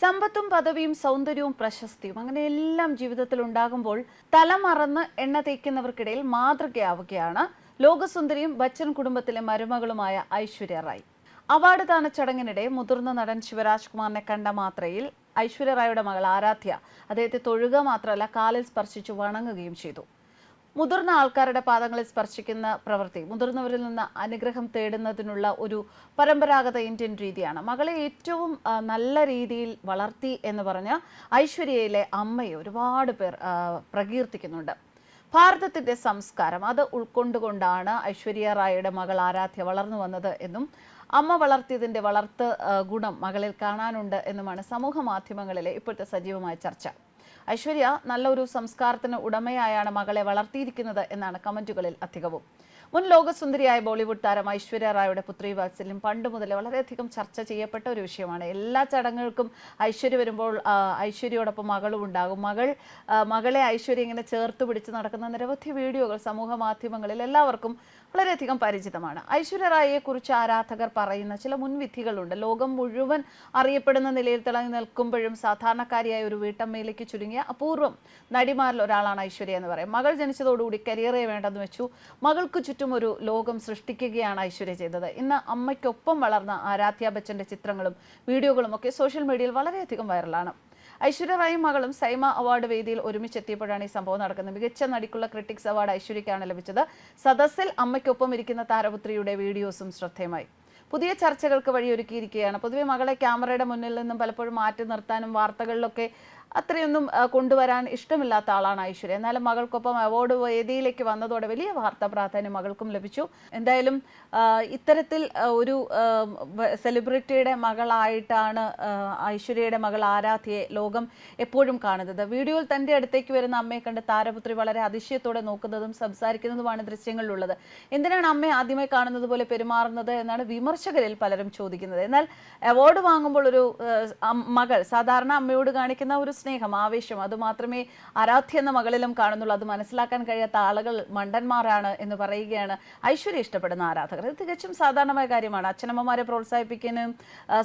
സമ്പത്തും പദവിയും സൗന്ദര്യവും പ്രശസ്തിയും അങ്ങനെ എല്ലാം ജീവിതത്തിൽ ഉണ്ടാകുമ്പോൾ തലമറന്ന് എണ്ണ തേക്കുന്നവർക്കിടയിൽ മാതൃകയാവുകയാണ് ലോകസുന്ദരിയും ബച്ചൻ കുടുംബത്തിലെ മരുമകളുമായ ഐശ്വര്യ റായ്. അവാർഡ് ദാന ചടങ്ങിനിടെ മുതിർന്ന നടൻ ശിവരാജ് കുമാറിനെ കണ്ട മാത്രയിൽ ഐശ്വര്യ റായുടെ മകൾ ആരാധ്യ അദ്ദേഹത്തെ തൊഴുക മാത്രമല്ല കാലിൽ സ്പർശിച്ചു വണങ്ങുകയും ചെയ്തു. മുതിർന്ന ആൾക്കാരുടെ പാദങ്ങളിൽ സ്പർശിക്കുന്ന പ്രവൃത്തി മുതിർന്നവരിൽ നിന്ന് അനുഗ്രഹം തേടുന്നതിനുള്ള ഒരു പരമ്പരാഗത ഇന്ത്യൻ രീതിയാണ്. മകളെ ഏറ്റവും നല്ല രീതിയിൽ വളർത്തി എന്ന് പറഞ്ഞ് ഐശ്വര്യയിലെ അമ്മയെ ഒരുപാട് പേർ പ്രകീർത്തിക്കുന്നുണ്ട്. ഭാരതത്തിന്റെ സംസ്കാരം അത് ഉൾക്കൊണ്ടുകൊണ്ടാണ് ഐശ്വര്യ റായിയുടെ മകൾ ആരാധ്യ വളർന്നു വന്നത് എന്നും അമ്മ വളർത്തിയതിന്റെ വളർത്ത് ഗുണം മകളിൽ കാണാനുണ്ട് എന്നുമാണ് സമൂഹ മാധ്യമങ്ങളിലെ ഇപ്പോഴത്തെ സജീവമായ ചർച്ച. ഐശ്വര്യ നല്ലൊരു സംസ്കാരത്തിന് ഉടമയായാണ് മകളെ വളർത്തിയിരിക്കുന്നത് എന്നാണ് കമന്റുകളിൽ അധികവും. മുൻ ലോകസുന്ദരിയായ ബോളിവുഡ് താരം ഐശ്വര്യ റായുടെ പുത്രി വാത്സല്യം പണ്ട് മുതലേ വളരെയധികം ചർച്ച ചെയ്യപ്പെട്ട ഒരു വിഷയമാണ്. എല്ലാ ചടങ്ങുകൾക്കും ഐശ്വര്യ വരുമ്പോൾ ഐശ്വര്യയോടൊപ്പം മകളും ഉണ്ടാകും. മകൾ മകളെ ഐശ്വര്യ ഇങ്ങനെ ചേർത്ത് പിടിച്ച് നടക്കുന്ന നിരവധി വീഡിയോകൾ സമൂഹ മാധ്യമങ്ങളിൽ എല്ലാവർക്കും വളരെയധികം പരിചിതമാണ്. ഐശ്വര്യ റായിയെക്കുറിച്ച് ആരാധകർ പറയുന്ന ചില മുൻവിധികളുണ്ട്. ലോകം മുഴുവൻ അറിയപ്പെടുന്ന നിലയിൽ തിളങ്ങി നിൽക്കുമ്പോഴും സാധാരണക്കാരിയായ ഒരു വീട്ടമ്മയിലേക്ക് ചുരുങ്ങിയ അപൂർവം നടിമാരിൽ ഒരാളാണ് ഐശ്വര്യ എന്ന് പറയും. മകൾ ജനിച്ചതോടുകൂടി കരിയറേ വേണ്ടെന്ന് വെച്ചു. മകൾക്ക് ചുറ്റും ഒരു ലോകം സൃഷ്ടിക്കുകയാണ് ഐശ്വര്യ ചെയ്തത്. ഇന്ന് അമ്മയ്ക്കൊപ്പം വളർന്ന ആരാധ്യ ബച്ചന്റെ ചിത്രങ്ങളും വീഡിയോകളും ഒക്കെ സോഷ്യൽ മീഡിയയിൽ വളരെയധികം വൈറലാണ് ഐശ്വര്യ റായും മകളും സൈമ അവാർഡ് വേദിയിൽ ഒരുമിച്ചെത്തിയപ്പോഴാണ് ഈ സംഭവം നടക്കുന്നത്. മികച്ച നടിക്കുള്ള ക്രിട്ടിക്സ് അവാർഡ് ഐശ്വര്യക്കാണ് ലഭിച്ചത്. സദസ്സിൽ അമ്മയ്ക്കൊപ്പം ഇരിക്കുന്ന താരപുത്രിയുടെ വീഡിയോസും ശ്രദ്ധേയമായി. പുതിയ ചർച്ചകൾക്ക് വഴിയൊരുക്കിയിരിക്കുകയാണ്. പൊതുവെ മകളെ ക്യാമറയുടെ മുന്നിൽ നിന്നും പലപ്പോഴും മാറ്റി നിർത്താനും വാർത്തകളിലൊക്കെ അത്രയൊന്നും കൊണ്ടുവരാൻ ഇഷ്ടമില്ലാത്ത ആളാണ് ഐശ്വര്യ. എന്നാലും മകൾക്കൊപ്പം അവാർഡ് വേദിയിലേക്ക് വന്നതോടെ വലിയ വാർത്താ പ്രാധാന്യം മകൾക്കും ലഭിച്ചു. എന്തായാലും ഇത്തരത്തിൽ ഒരു സെലിബ്രിറ്റിയുടെ മകളായിട്ടാണ് ഐശ്വര്യയുടെ മകൾ ആരാധ്യയെ ലോകം എപ്പോഴും കാണുന്നത്. വീഡിയോയിൽ തന്റെ അടുത്തേക്ക് വരുന്ന അമ്മയെ കണ്ട് താരപുത്രി വളരെ അതിശയത്തോടെ നോക്കുന്നതും സംസാരിക്കുന്നതുമാണ് ദൃശ്യങ്ങളിലുള്ളത്. എന്തിനാണ് അമ്മയെ ആദ്യമായി കാണുന്നത് പോലെ പെരുമാറുന്നത് എന്നാണ് വിമർശകരിൽ പലരും ചോദിക്കുന്നത്. എന്നാൽ അവാർഡ് വാങ്ങുമ്പോൾ ഒരു മകൾ സാധാരണ അമ്മയോട് കാണിക്കുന്ന ഒരു സ്നേഹം ആവേശം അത് മാത്രമേ ആരാധ്യ എന്ന മകളിലും കാണുന്നുള്ളൂ. അത് മനസ്സിലാക്കാൻ കഴിയാത്ത ആളുകൾ മണ്ടന്മാരാണ് എന്ന് പറയുകയാണ് ഐശ്വര്യ ഇഷ്ടപ്പെടുന്ന ആരാധകർ. ഇത് തികച്ചും സാധാരണമായ കാര്യമാണ്. അച്ഛനമ്മമാരെ പ്രോത്സാഹിപ്പിക്കാനും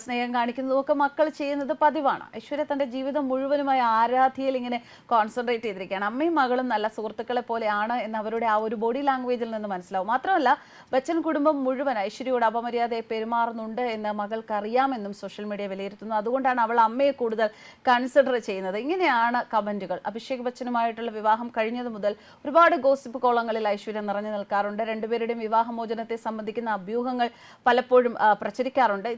സ്നേഹം കാണിക്കുന്നതും ഒക്കെ മക്കൾ ചെയ്യുന്നത് പതിവാണ്. ഐശ്വര്യ തന്റെ ജീവിതം മുഴുവനുമായി ആരാധ്യയിൽ ഇങ്ങനെ കോൺസെൻട്രേറ്റ് ചെയ്തിരിക്കുകയാണ്. അമ്മയും മകളും നല്ല സുഹൃത്തുക്കളെ പോലെയാണ് എന്ന് അവരുടെ ആ ഒരു ബോഡി ലാംഗ്വേജിൽ നിന്ന് മനസ്സിലാവും. മാത്രമല്ല ബച്ചൻ കുടുംബം മുഴുവൻ ഐശ്വര്യയോട് അപമര്യാദയെ പെരുമാറുന്നുണ്ട് എന്ന് മകൾക്ക് അറിയാമെന്നും സോഷ്യൽ മീഡിയ വിലയിരുത്തുന്നു. അതുകൊണ്ടാണ് അവൾ അമ്മയെ കൂടുതൽ കൺസിഡർ ചെയ്യുന്നത്. ഇങ്ങനെയാണ് കമന്റുകൾ. അഭിഷേക് ബച്ചനുമായിട്ടുള്ള വിവാഹം കഴിഞ്ഞതു മുതൽ ഒരുപാട് ഗോസിപ്പ് കോളങ്ങളിൽ ഐശ്വര്യ നിറഞ്ഞു നിൽക്കാറുണ്ട്. രണ്ടുപേരുടെയും വിവാഹമോചനത്തെ സംബന്ധിക്കുന്ന അഭ്യൂഹങ്ങൾ പലപ്പോഴും പ്രചരിക്കാറുണ്ട്.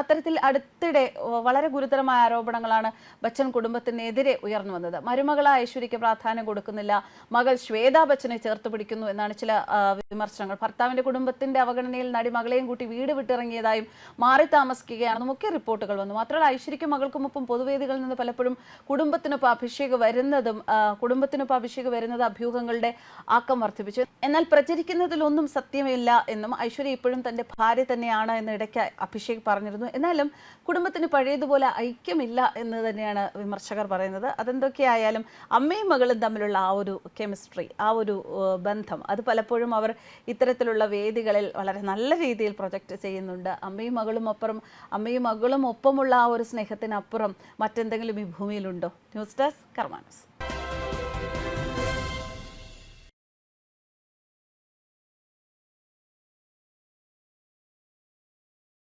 അത്തരത്തിൽ അടുത്തിടെ വളരെ ഗുരുതരമായ ആരോപണങ്ങളാണ് ബച്ചൻ കുടുംബത്തിനെതിരെ ഉയർന്നു വന്നത്. മരുമകളായ ഐശ്വര്യയ്ക്ക് പ്രാധാന്യം കൊടുക്കുന്നില്ല. മകൾ ശ്വേതാ ബച്ചനെ ചേർത്ത് പിടിക്കുന്നു എന്നാണ് ചില വിമർശനങ്ങൾ. ഭർത്താവിന്റെ കുടുംബത്തിന്റെ അവഗണനയിൽ നടി മകളെയും കൂട്ടി വീട് വിട്ടിറങ്ങിയതായും മാറി താമസിക്കുകയാണെന്നും ഒക്കെ റിപ്പോർട്ടുകൾ വന്നു. മാത്രമല്ല ഐശ്വര്യയ്ക്കും മകൾക്കുമൊപ്പം പൊതുവേദികളിൽ നിന്ന് പലപ്പോഴും കുടുംബത്തിനൊപ്പം അഭിഷേക് വരുന്നതും കുടുംബത്തിനൊപ്പം അഭിഷേക് വരുന്നത് അഭ്യൂഹങ്ങളുടെ ആക്കം വർദ്ധിപ്പിച്ചു. എന്നാൽ പ്രചരിക്കുന്നതിലൊന്നും സത്യമില്ല എന്നും ഐശ്വര്യ ഇപ്പോഴും തന്റെ ഭാര്യ തന്നെയാണ് എന്ന് ഇടയ്ക്ക് അഭിഷേക് പറഞ്ഞിരുന്നു. എന്നാലും കുടുംബത്തിന് പഴയതുപോലെ ഐക്യമില്ല എന്ന് തന്നെയാണ് വിമർശകർ പറയുന്നത്. അതെന്തൊക്കെയായാലും അമ്മയും മകളും തമ്മിലുള്ള ആ ഒരു കെമിസ്ട്രി ആ ഒരു ബന്ധം അത് പലപ്പോഴും അവർ ഇത്തരത്തിലുള്ള വേദികളിൽ വളരെ നല്ല രീതിയിൽ പ്രൊജക്റ്റ് ചെയ്യുന്നുണ്ട്. അമ്മയും മകളും അപ്പുറം അമ്മയും മകളും ഒപ്പമുള്ള ആ ഒരു സ്നേഹത്തിനപ്പുറം മറ്റെന്തെങ്കിലും ഈ ഭൂമിയിലുണ്ടോ ന്യൂസ് ഡെസ്ക് കർമാനസ്.